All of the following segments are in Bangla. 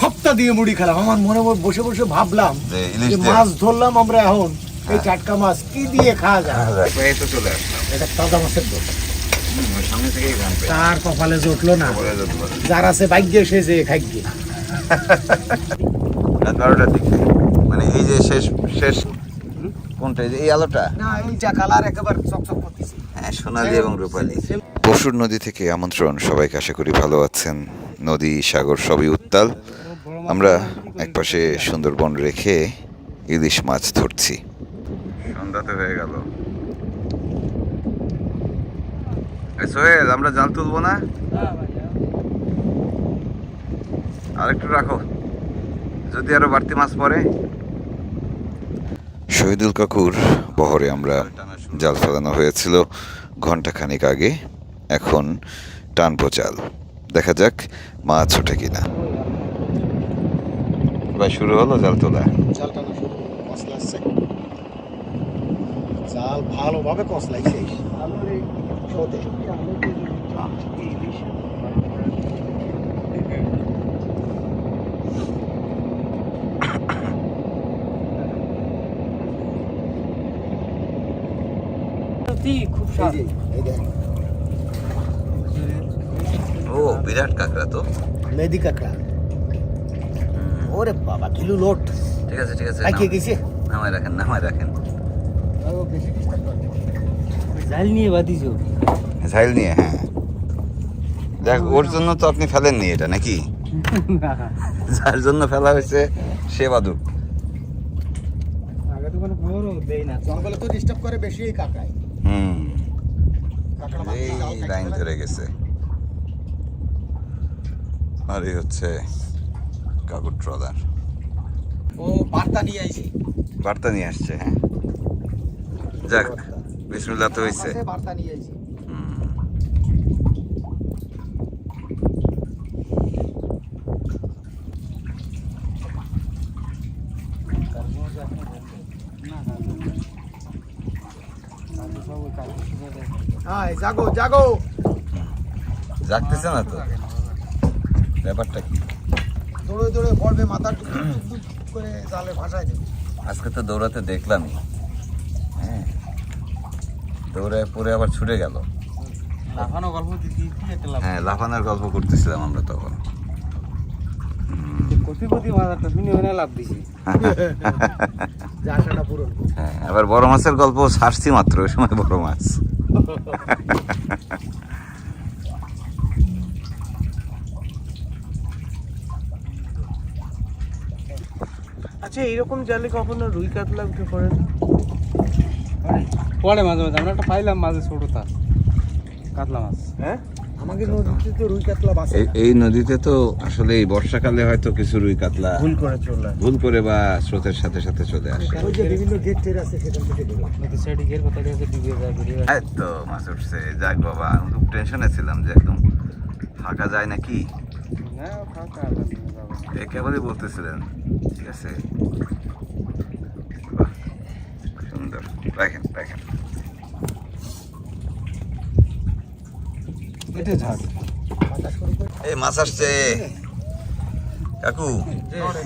সপ্তাহ দিয়ে মুড়ি খেলাম। আমার মনে মনে বসে বসে ভাবলাম যে মাছ ধরলাম আমরা এখন। এই টাটকা মাছ কি দিয়ে খাওয়া যায়? চলে আসলাম। এটা তাজা মাছের তার কপালে জুটলো না। যার আছে ভাগ্য সে যে রাত বারোটার দিকে মানে এই যে শেষ শেষ কোনটা? এই এই আলোটা? না এইটা কালার একেবারে চকচক করতেছে। হ্যাঁ সোনালি এবং রূপালি। পশুর নদী থেকে আমন্ত্রণ। সবাইকে আশা করি ভালো আছেন। নদী সাগর সবই উত্তাল। আমরা একপাশে সুন্দরবন রেখে ইলিশ মাছ ধরছি। সন্ধ্যাতে হয়ে গেল। সোহেল আমরা জাল তুলবো না? আর একটু রাখো। যদি আরও বাড়তি মাছ পড়ে। শহীদুল কাকুর বহরে আমরা জাল ফেলানো হয়েছিল ঘণ্টা খানিক আগে। এখন টানবো জাল। দেখা যাক মাছ ওঠে কিনা। ভাই শুরু হলো জাল তোলা। জাল টানা শুরু কসলাচ্ছে জাল ভালোভাবে কসলাইছে শোতে খুব এই যে, এই দেখ, ও বিরাট কাঁকড়া তো। মেদি কাকড়া। ওরে বাবা কিলো লোট। ঠিক আছে ঠিক আছে পাইকে গেছে নামায় রাখেন নামায় রাখেন। নিয়ে ঝাইল নিয়ে হ্যাঁ। দেখ ওর জন্য তো আপনি ফেলেননি এটা নাকি? যার জন্য ফেলা হয়েছে সে বাদুক। আগে তো কোনো খবর দেই না। জঙ্গলে তো ডিস্টার্ব করে বেশি কাকড়াই। হুম। এই লাইন ধরে গেছে। আর এই হচ্ছে কাকুর ট্রলার ও বার্তা নিয়ে আইছি। বার্তা নিয়ে আসছে হ্যাঁ। যাক বিসমুল্লাহ তো হয়েছে বার্তা নিয়ে আইছি। হুম। হ্যাঁ জাগো জাগো। জাগতেছে না তো? ব্যাপারটা কি? দৌড়ে দৌড়ে পড়বে মাথা টুক করে জালে ভাসায় দেবে। আজকে তো দৌড়াতে দেখলামই হ্যাঁ। দৌড়ায় পরে আবার ছুটে গেল। লাফানো গল্প হ্যাঁ লাফানোর গল্প করতেছিলাম আমরা তখন। করবে। হ্যাঁ আবার বড় মাছের গল্প ছাড়ছি মাত্র ওই সময় বড় মাছ। আচ্ছা এরকম জালে কখনো রুই কাতলা উঠে পড়ে না? পড়ে মাঝে মাঝে আমরা একটা পাইলাম মাঝে ছোটটা কাতলা মাছ। হ্যাঁ? আমাকে নদীতে তো রুই কাতলা বাসে এই- নদীতে তো আসলে এই বর্ষাকালে হয়তো কিছু রুই কাতলা ভুল করে চলে ভুল করে বা স্রোতের সাথে সাথে চলে আসে। ওই যে বিভিন্ন গেট টের আছে সেখান থেকে সাইডে গিয়ে ডুবে যায় বেরিয়ে এই তো মাছ উঠছে যাক বাবা আমি খুব টেনশনে ছিলাম যে একদম ফাঁকা যায় নাকি? না ফাঁকা একেবারেই বলতেছিলেন ঠিক আছে? সুন্দর। রাখেন রাখেন। এই মাছ আসছে। কাকু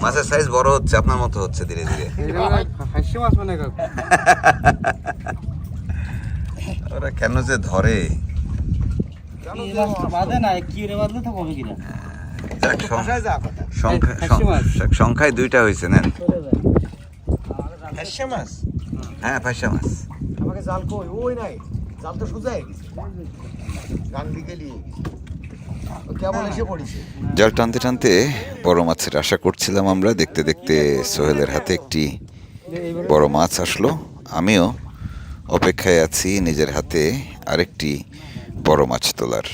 মাছের সাইজ বড় হচ্ছে আপনার মতো হচ্ছে ধীরে ধীরে। মানে ওরা কেন যে ধরে? বাঁধে না কি বাঁধলে তো কবে কিনা? সংখ্যায় দুইটা হয়েছে নেন। হ্যাঁ মাছ আমাকে জাল কই? ওই নাই। জাল তো সোজা গান দিকে নিয়ে গেছে। ও কেমন এসে পড়েছে? জাল টানতে টানতে বড় মাছের আশা করছিলাম আমরা। দেখতে দেখতে সোহেলের হাতে একটি বড় মাছ আসলো। আমিও অপেক্ষায় আছি নিজের হাতে আরেকটি বড় মাছ তোলার।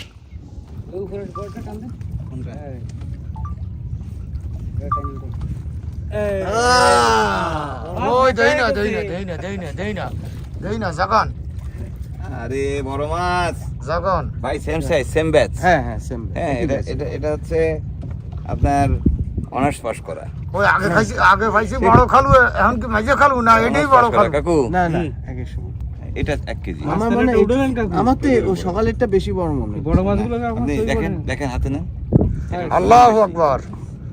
ওই দেই না দেই না দেই না দেই না দেই না দেই না জাগান আরে বড় মাছ। জাগান ভাই সেম সাইজ সেম ব্যাচ হ্যাঁ হ্যাঁ সেম হ্যাঁ এটা এটা এটা হচ্ছে আপনার অনার্স পাস করা। ওই আগে খাইছি আগে খাইছি বড় খালু এখন কি মাঝে খালু? না এটাই বড় খালু। কাকু। না না এটা এক কেজি। আমার মানে আমার তো সকালেরটা বেশি বড় মনে বড় মাছগুলো আপনি দেখেন দেখেন হাতে না আল্লাহু আকবার।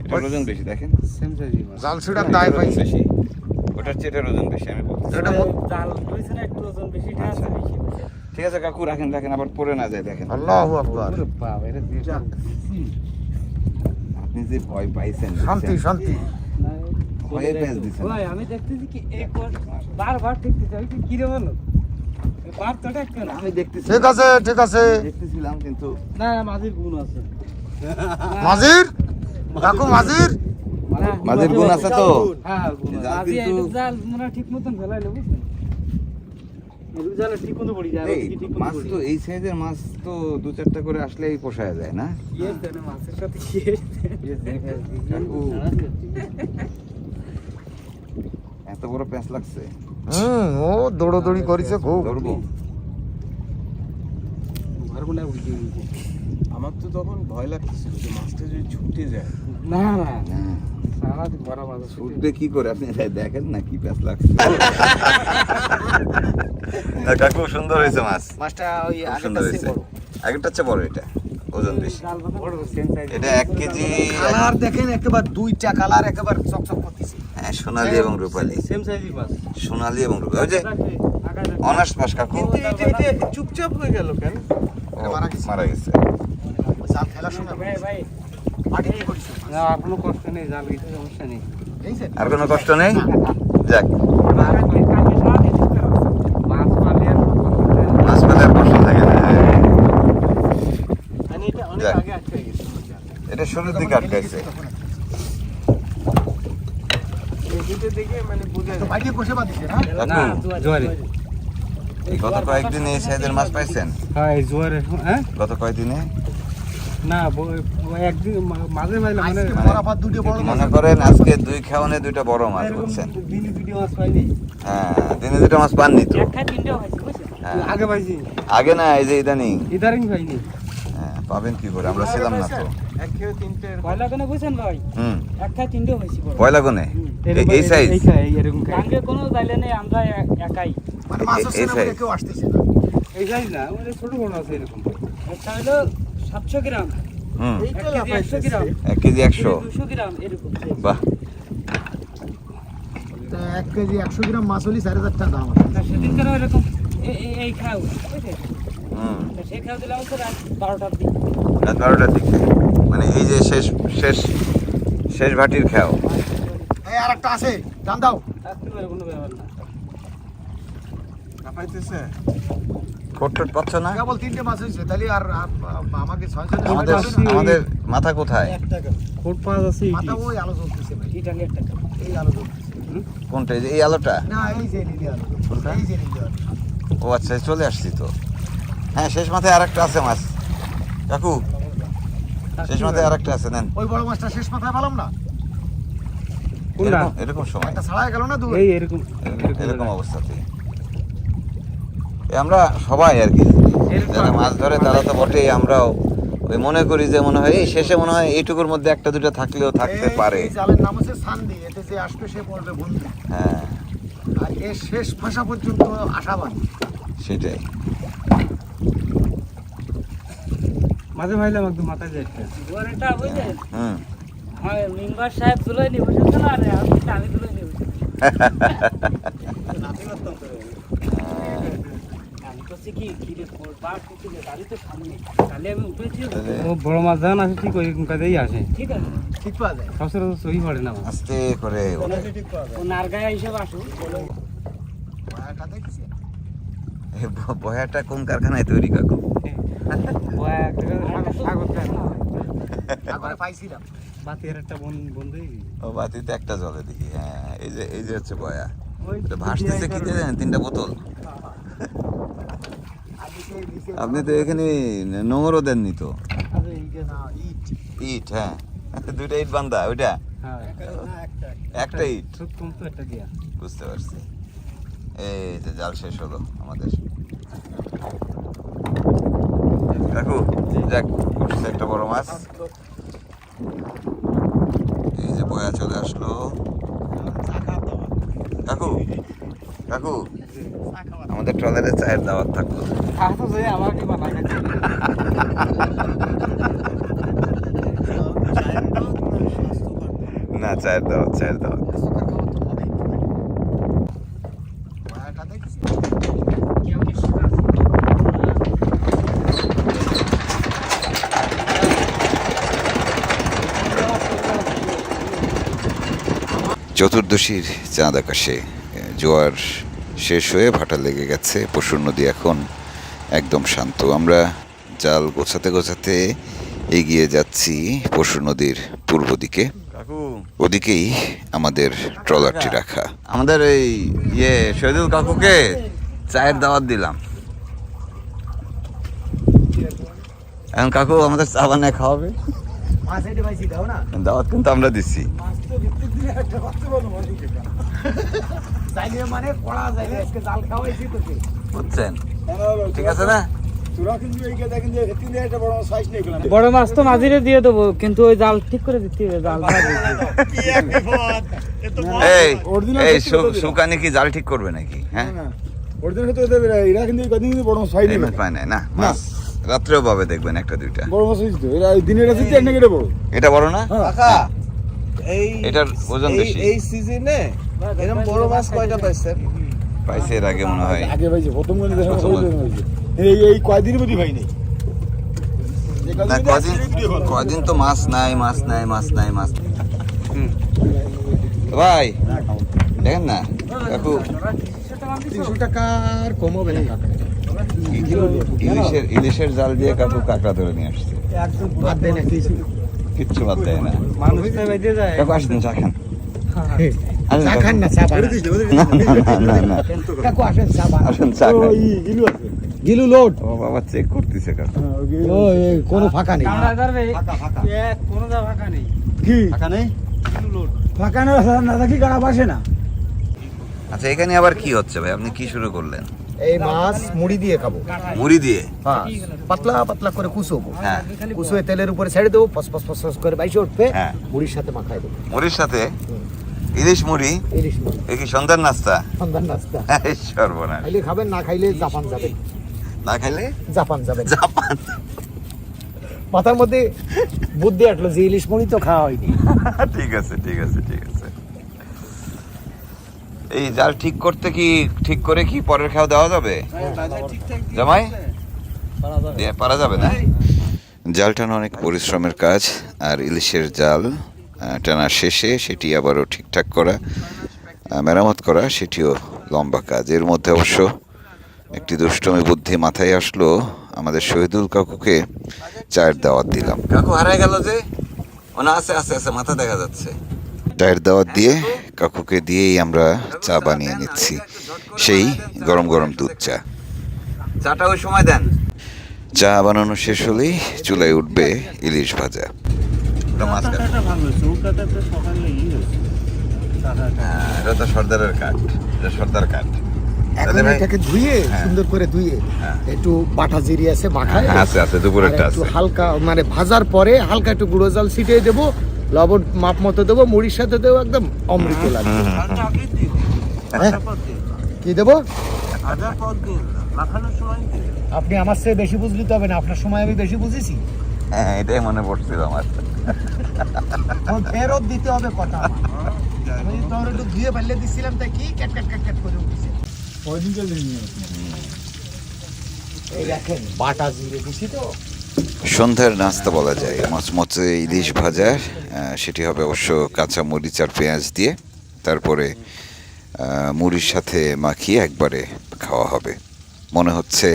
এটার ওজন বেশি দেখেন? জাল দায় বেশি। ওটার চেয়ে এটার ওজন বেশি আমি বলছি। এটা জাল রয়েছে না একটু ওজন বেশি ঠিক আছে ঠিক আছে কাকু রাখেন রাখেন আবার পড়ে না যায় দেখেন। আল্লাহু আকবার। আপনি যে ভয় পাইছেন শান্তি শান্তি। ভয়ে ভাই আমি দেখতেছি কি বারবার আমি কি কিরে বলো? বার তো একটা না। আমি দেখতেছি ঠিক আছে ঠিক আছে। দেখতেছিলাম কিন্তু না মাঝির গুণ আছে। মাজির কাকু মাঝের গুণ। আছে তো। হ্যাঁ গুণ আছে। ঠিক মতন ফেলাইলে মাছ তো এই সাইজের মাছ তো দু চারটা করে আসলেই পোষায় যায় না? মাছের সাথে এত বড় প্যাঁচ লাগছে। হুম ও দৌড়দৌড়ি করেছে খুব। ধরবো। আমার তো তখন ভয় লাগতেছিল যে মাছটা যদি ছুটে যায়। না না না, ছুটবে কি করে? আপনি দেখেন না কি প্যাঁচ লাগছে। কাকু সুন্দর হয়েছে মাছ। মাছটা ওই সুন্দর হয়েছে। আগেরটা চেয়ে বড় এটা ওজন বেশি। জাল বাঁধা বড় সেম সাইজ এটা এক কেজি কালার দেখেন একেবারে দুইটা কালার একেবারে চকচক করতেছে। হ্যাঁ সোনালি এবং রূপালি। সেম মাছ। সোনালি এবং রূপালি। ওই যে অনার্স পাস কাকু। চুপচাপ হয়ে গেল কেন? মারা গেছে। মারা গেছে। জাল ফেলার সময় ভাই ভাই। মাটি কি করেছে না আর কোনো কষ্ট নেই জাল কিছু সমস্যা নেই। আর কোনো কষ্ট নেই? যাক। মাছ পালে আর কষ্ট থাকে না। এটা অনেক যাক। আগে আটকে গেছে শুরুর দিকে আটকাইছে মানে এই গত কয়েকদিন এই সাইজের মাছ পাইছেন? হ্যাঁ জোয়ারে হ্যাঁ? গত কয়েকদিনে না একদিন মাঝে মাঝে মানে দুটো মনে করেন আজকে দুই খাওয়ানে দুইটা বড় মাছ বুঝছেন? দিনে ভিডিও মাছ পাইনি। হ্যাঁ দিনে দুটো মাছ পাননি তো। হ্যাঁ। আগে পাইছি। আগে না এই যে ইদানিং? ইদারিং পাইনি। হ্যাঁ পাবেন কি করে? আমরা ছিলাম না তো। এক খেয়ে তিনটে এরকম। পয়লা কেন বুঝছেন ভাই? হুম। একটা তিনটে হয়েছি পয়লা কোনে? এই- এই সাইজ এই সাইজ এরকম। কোনো যাইলে নেই আমরা একাই। মানে মাছ না কেউ আসতেছে না। এই সাইজ না ওই ছোট বড় আছে এরকম। হলো সাতশো গ্রাম। হুম। এক কেজি একশো গ্রাম। এক কেজি একশো। দুশো গ্রাম এরকম। বাহ। তা এক কেজি একশো গ্রাম মাছ হলে চার হাজার টাকা দাম আছে তা সেদিন কেন এরকম? এ- এ- এই খাও। তা সেই খাও দিলাম হচ্ছে রাত বারোটার দিকে। রাত বারোটার দিকে। মানে এই যে শেষ শেষ শেষ ভাটির খাও। এই আর একটা আছে। জান দাও। কোনো ব্যাপার না। পাচ্ছ না? কেবল তিনটে মাছ হয়েছে তাহলে আর আমাকে ছয় ছয় আমাদের আমাদের মাথা কোথায়? কোট পাওয়া যাচ্ছে মাথা ওই আলো জ্বলতেছে ভাই। ইটালি একটা খাও। এই আলো জ্বলতেছে। কোনটা? এই আলোটা? না এই যে নীলি আলো। এই যে নীলি আলো। ও আচ্ছা চলে আসছি তো। হ্যাঁ শেষ মাথায় আরেকটা আছে মাছ। কাকু শেষ মাথায় আরেকটা আছে নেন। ওই বড় মাছটা শেষ মাথায় পেলাম না। এরকম- এরকম সময়। একটা ছাড়াই গেল না দুই? এই এরকম অবস্থাতে আমরা সবাই আর কি। যারা মাছ ধরে তারা তো বটেই আমরাও। ওই মনে করি যে মনে হয় এই শেষে মনে হয় এইটুকুর মধ্যে একটা দুটো থাকলেও থাকতে পারে। এই জালের নাম হচ্ছে সান্দি এতে যে আসবে সে পড়বে হ্যাঁ। আর এর শেষ ভাষা পর্যন্ত আশাবাদী সেটাই। মাঝে ভাইলাম একদম মাথায় যায় একটা। জোয়ারেটা হুম। আমার মেম্বার সাহেব তুলে নিয়ে বসেছিল আর আমি আমি তুলে নিয়ে বসেছি কি কি রে পাট গাড়ি তো সামনে। তাহলে আমি উঠেছি। ও বড় মাছ যখন আসে ঠিক ওই কাজেই আসে। ঠিক আছে। ঠিক পাওয়া যায়। সবসময় সহি পড়ে না আস্তে করে ও নারগায়া হিসেবে আসুন বলো। মায়াটা দেখছি? এই ব- বয়াটা কোন কারখানায় তৈরি কাকু? বাতিতে একটা জলে দেখি হ্যাঁ এই যে এই যে হচ্ছে বয়া। ভাসতেছে কি জানেন? তিনটা বোতল। নিচে আপনি তো এখানে নোংরও দেননি তো? ইট হ্যাঁ। দুইটা ইট বান্ধা, ওইটা? একটা ইট? বুঝতে পারছি। এই যে জাল শেষ হলো আমাদের। কাকু, যাক একটা বড় মাছ। এই যে বয়া চলে আসলো। কাকু কাকু আমাদের ট্রলারে চায়ের দাওয়াত থাকল। না চায়ের দাওয়াত চায়ের দাওয়াত। চতুর্দশীর চাঁদ আকাশে জোয়ার শেষ হয়ে ভাটা লেগে গেছে। পশুর নদী এখন একদম শান্ত। আমরা জাল গোছাতে গোছাতে এগিয়ে যাচ্ছি পশুর নদীর পূর্ব দিকে। ওদিকেই আমাদের ট্রলারটি রাখা। আমাদের এই ইয়ে শহীদুল কাকুকে চায়ের দাওয়াত দিলাম। এখন কাকু আমাদের চা বানায় খাওয়াবে? দাওয়াত কিন্তু আমরা দিচ্ছি যাইলে মানে পড়া যাইলে আজকে জাল খাওয়াইছি তোকে। বুঝছেন? ঠিক আছে না? বড় মাছ তো মাঝিরে দিয়ে দেবো কিন্তু ওই জাল ঠিক করে দিতে হবে জাল এই এই কি জাল ঠিক করবে নাকি? হ্যাঁ? রাত্রেও পাবে দেখবেন একটা দুইটা। বড় মাছ দিনের এটা বড়। এটা বড় না? এই এটার ওজন বেশি। এই সিজনে এরকম বড় মাছ কয়টা পাইছেন পাইছে? এর আগে মনে হয়। আগে পাইছে প্রথম এই এই কয়দিনের মধ্যে পাই নাই? না কদিন কদিন তো মাছ নাই মাছ নাই মাছ নাই মাছ নাই। ভাই দেখেন না কাকু তিনশো টাকার কম হবে না ইলিশের ইলিশের জাল দিয়ে কাকু কাঁকড়া ধরে নিয়ে আসছে। বাদ দেয় না। কিছু কিচ্ছু বাদ দেয় না। কাকু আসেন চা খান। খান না চা বানান। না, না, না, না। কাকু আসেন চা আসেন চা ও, খান ই, গিলু আছে। গিলু লোড। ও বাবা চেক করতেছে কাকু। হ্যাঁ, ও গিলু। ও এই কোনো ফাঁকা নেই। কামড়া ধরবে। কোনো ফাঁকা নেই। কি? ফাঁকা নেই? ফাঁকা না না থাকি গাড়া বাসে না। আচ্ছা এখানে আবার কি হচ্ছে ভাই? আপনি কি শুরু করলেন? এই মাছ মুড়ি দিয়ে খাব। মুড়ি দিয়ে? হ্যাঁ পাতলা পাতলা করে কুচোবো হ্যাঁ। কুচুয়ে তেলের উপরে ছেড়ে দেবো ফস ফস ফস ফস করে বাইশে উঠবে। হ্যাঁ। মুড়ির সাথে মাখায় দেবো। মুড়ির সাথে? ইলিশ মুড়ি? ইলিশ মুড়ি। এ কি সন্ধ্যার নাস্তা? সন্ধান নাস্তা। সর্বনাশ। খাইলে খাবেন না খাইলে জাপান যাবেন না খাইলে? জাপান যাবেন জাপান। মাথার মধ্যে বুদ্ধি আটলো যে ইলিশ মুড়ি তো খাওয়া হয়নি। ঠিক আছে ঠিক আছে ঠিক আছে। এই জাল ঠিক করতে কি ঠিক করে কি পরের খাওয়া দেওয়া যাবে? জামাই? পারা যাবে না? জাল টানা অনেক পরিশ্রমের কাজ আর ইলিশের জাল টানা শেষে সেটি আবারও ঠিকঠাক করা মেরামত করা সেটিও লম্বা কাজ। এর মধ্যে অবশ্য একটি দুষ্টমি বুদ্ধি মাথায় আসলো আমাদের শহীদুল কাকুকে চায়ের দাওয়াত দিলাম। কাকু হারাই গেল যে? ও না আছে আছে আছে মাথা দেখা যাচ্ছে। চায়ের দাওয়াত দিয়ে কাকুকে দিয়েই আমরা চা বানিয়ে নিচ্ছি। সেই গরম গরম দুধ চা। চাটা ওই সময় দেন। চা বানানো শেষ হলেই চুলায় উঠবে ইলিশ ভাজা। হয়েছে হ্যাঁ, এটা তো সর্দারের কাঠ এটা সর্দার কাঠ। এখন এটাকে ধুয়ে হ্যাঁ। সুন্দর করে ধুয়ে হ্যাঁ। একটু বাটা জিরি আছে আছে, আছে, দুপুরেরটা আছে। হালকা মানে ভাজার পরে হালকা একটু গুঁড়ো জল ছিটিয়ে দেবো লবণ মাপ মতো দেবো মুড়ির সাথে দেবো একদম অমৃত লাগবে। হ্যাঁ? কি দেবো? হাজার পর দিন মাখানোর সময় দিন আপনি আমার চেয়ে বেশি বুঝলি তো হবে না আপনার সময় আমি বেশি বুঝেছি। হ্যাঁ এটাই মনে পড়ছিল আমার। ফেরত দিতে হবে কথা। আমি তোমার একটু ধুয়ে ফেললে দিছিলাম তাই কি ক্যাট ক্যাট ক্যাট ক্যাট করে উঠেছে। কয়দিন চলে এই দেখেন বাটা জিরে দিছি তো। সন্ধ্যার নাস্তা বলা যায় মচমচে ইলিশ ভাজা সেটি হবে অবশ্য কাঁচা মরিচ আর পেঁয়াজ দিয়ে। তারপরে মুড়ির সাথে মাখিয়ে একবারে খাওয়া হবে। মনে হচ্ছে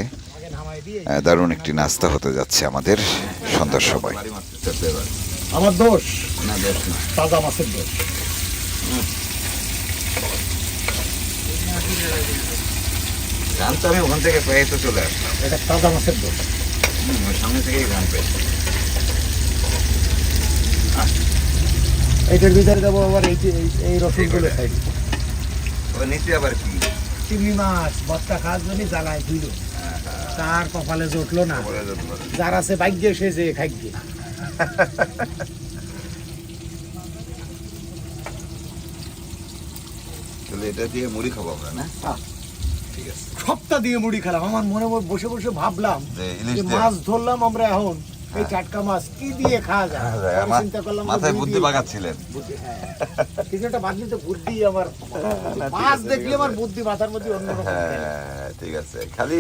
দারুণ একটি নাস্তা হতে যাচ্ছে আমাদের সন্ধ্যার সময়। আমার দোষ? না বেশ না। তাজা মাছের দোষ। গান তো আমি ওখান থেকে পেয়ে তো চলে আসলাম। এটা তাজা মাছের দোষ। সামনে থেকেই গান পেয়েছি এইটার ভিতরে দেবো আবার এই এই- রসুনগুলো খাই। ওই নিচে আবার কি? চিংড়ি মাছ বত্তা খাওয়ার জন্য জ্বালায় ধুইল তার কপালে জুটলো না। যার আছে ভাগ্যে সে যে খাইগে তাহলে এটা দিয়ে মুড়ি খাব আমরা না। ঠিক আছে। সপ্তাহ দিয়ে মুড়ি খেলাম। আমার মনে মনে বসে বসে ভাবলাম যে ইলিশ যে দিয়ে। মাছ ধরলাম আমরা এখন। এই টাটকা মাছ কি দিয়ে খাওয়া যায়? চিন্তা করলাম মাথায় বুদ্ধি দিয়ে- পাকাচ্ছিলেন বুদ্ধি। কিছু একটা তো বুদ্ধি আমার। মাছ দেখলে আমার বুদ্ধি মাথার মধ্যে অন্যরকম হ্যাঁ ঠিক আছে। খালি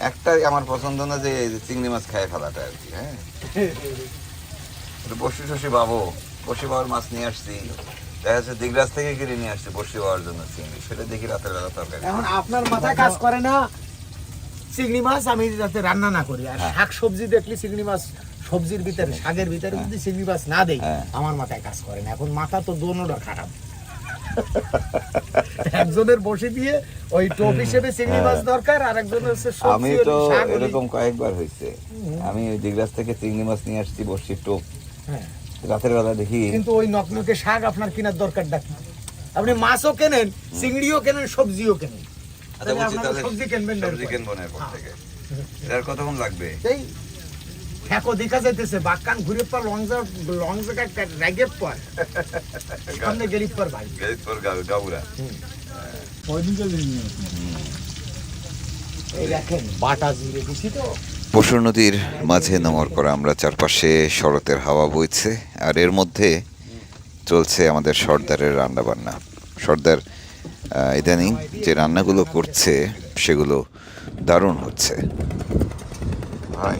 একটাই আমার পছন্দ না যে চিংড়ি মাছ খায় ফেলাটা আর কি হ্যাঁ? বসি টসি পাবো বসি পাওয়ার মাছ নিয়ে আসছি। দেখা যাচ্ছে দিগরাজ থেকে কিনে নিয়ে আসছি বসি পাওয়ার জন্য চিংড়ি। সেটা দেখি রাতের বেলা তরকারি। এখন আপনার মাথায় কাজ করে না চিংড়ি মাছ আমি যাতে রান্না না করি। আর শাক সবজি দেখলে চিংড়ি মাছ সবজির ভিতরে শাকের ভিতরে যদি চিংড়ি মাছ না দেই হ্যাঁ। আমার মাথায় কাজ করে না। এখন মাথা তো দোনোটা খারাপ। একজনের বসে দিয়ে ওই টোপ হিসেবে চিংড়ি মাছ দরকার আর একজনের হচ্ছে হ্যাঁ। আমি তো এরকম কয়েকবার হয়েছে। আমি ওই দিগরাজ থেকে চিংড়ি মাছ নিয়ে আসছি বসি টোপ। হ্যাঁ। রাতের বেলা দেখি কিন্তু ওই নকনকে শাক আপনার কেনার দরকার ডাকি আপনি মাছও কেনেন চিংড়িও কেনেন সবজিও কেনেন। আচ্ছা তাহলে বলছি আপনারা তাহলে সবজি কিনবেন সবজি কিনবো না এরপর থেকে। এটার কতক্ষণ লাগবে? সেই ঠেকো দেখা যাইতেছে বাক্কান ঘুরে পর লংজা লংজা রাগে পর সামনে গেলি পর ভাই। গেরিতপুর গা- গাউরা কয়দিনকার জিনিস এই দেখেন বাটা জিরে দিছি তো। পশুর নদীর মাঝে নোঙর করা আমরা চারপাশে শরতের হাওয়া বইছে আর এর মধ্যে চলছে আমাদের সর্দারের রান্নাবান্না সর্দার ইদানিং যে রান্নাগুলো করছে সেগুলো দারুণ হচ্ছে ভাই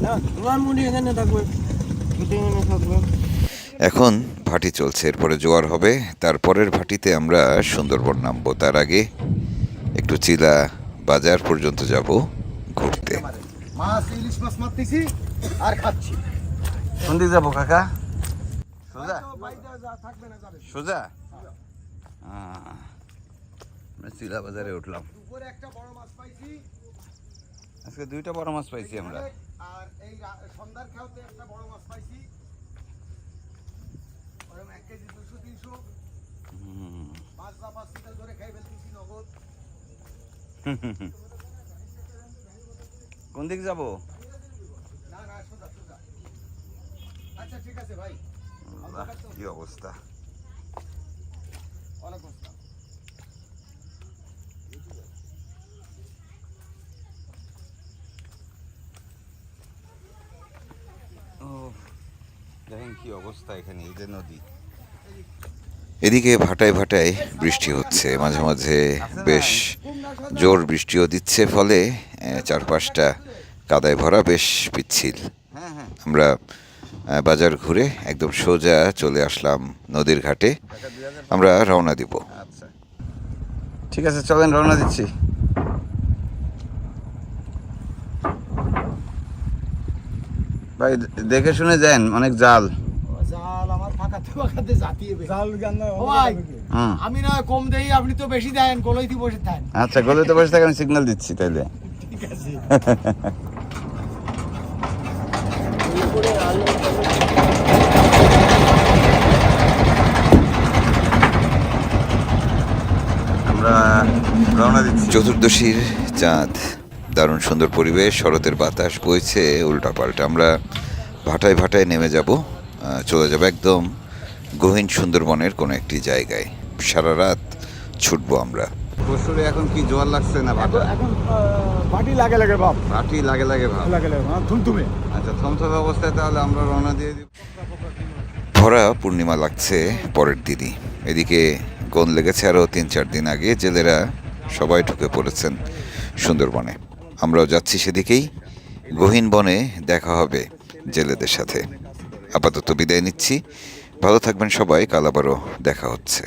এখানে থাকবে এখানে থাকবে এখন ভাটি চলছে এরপরে জোয়ার হবে। তারপরের ভাটিতে আমরা সুন্দরবন নামবো। তার আগে একটু চিলা বাজার পর্যন্ত যাব ঘুরতে। মাছ ইলিশ মাছ মারতেছি আর খাচ্ছি যাব কাকা। সোজা? বাইরে যা থাকবে না যাবে। সোজা? আমরা চিলা বাজারে উঠলাম। উপরে একটা বড় মাছ পাইছি। আজকে দুইটা বড় মাছ পাইছি আমরা। আর এই সন্ধ্যার খাওয়াতে একটা বড় মাছ পাইছি। ওরকম এক কেজি দুশো তিনশো। পাঁচ বা পাঁচ লিটার ধরে খাই ফেলতেছি নগদ। কোন দিক যাব? না না সোজা সোজা। আচ্ছা ঠিক আছে ভাই। কি অবস্থা অনেক আসসালাম ও দেখেন কি অবস্থা এখানে এই যে নদী? এদিকে ভাটায় ভাটায় বৃষ্টি হচ্ছে মাঝে মাঝে বেশ জোর বৃষ্টিও দিচ্ছে ফলে চারপাশটা কাদায় ভরা বেশ পিচ্ছিল। হ্যাঁ হ্যাঁ। আমরা বাজার ঘুরে একদম সোজা চলে আসলাম নদীর ঘাটে। আমরা রওনা দিব। আচ্ছা। ঠিক আছে চলেন রওনা দিচ্ছি। ভাই দেখে শুনে যান অনেক জাল জাল আমার ফাঁকাতে ফাঁকাতে জাতিয়ে বে। জাল গান ও ভাই হুম আমি না কম দেই আপনি তো বেশি দেন কলইতে বসে থাকেন আচ্ছা গলে বসে থাকে আমি সিগন্যাল দিচ্ছি তাইলে। ঠিক আছে। আমরা রওনা দিচ্ছি। চতুর্দশীর চাঁদ। দারুণ সুন্দর পরিবেশ শরতের বাতাস বইছে উল্টাপাল্টা। আমরা ভাটায় ভাটায় নেমে যাব চলে যাব একদম গহীন সুন্দরবনের কোনো একটি জায়গায়। সারা রাত ছুটবো আমরা। পরশুরে এখন কি জোয়ার লাগছে না ভাটা? এখন পার্টি লাগে লাগে বাপ ভাটি লাগে লাগে ভাব। লাগে লাগে হ্যাঁ থুমথুমে। আচ্ছা থমথমে অবস্থায় তাহলে আমরা রওনা দিয়ে দিব। ভরা পূর্ণিমা লাগছে পরের দিনই। এদিকে গন লেগেছে আরও তিন চার দিন আগে জেলেরা সবাই ঢুকে পড়েছেন সুন্দরবনে। আমরাও যাচ্ছি সেদিকেই। গহীন বনে দেখা হবে জেলেদের সাথে। আপাতত বিদায় নিচ্ছি। ভালো থাকবেন সবাই কাল আবারও দেখা হচ্ছে।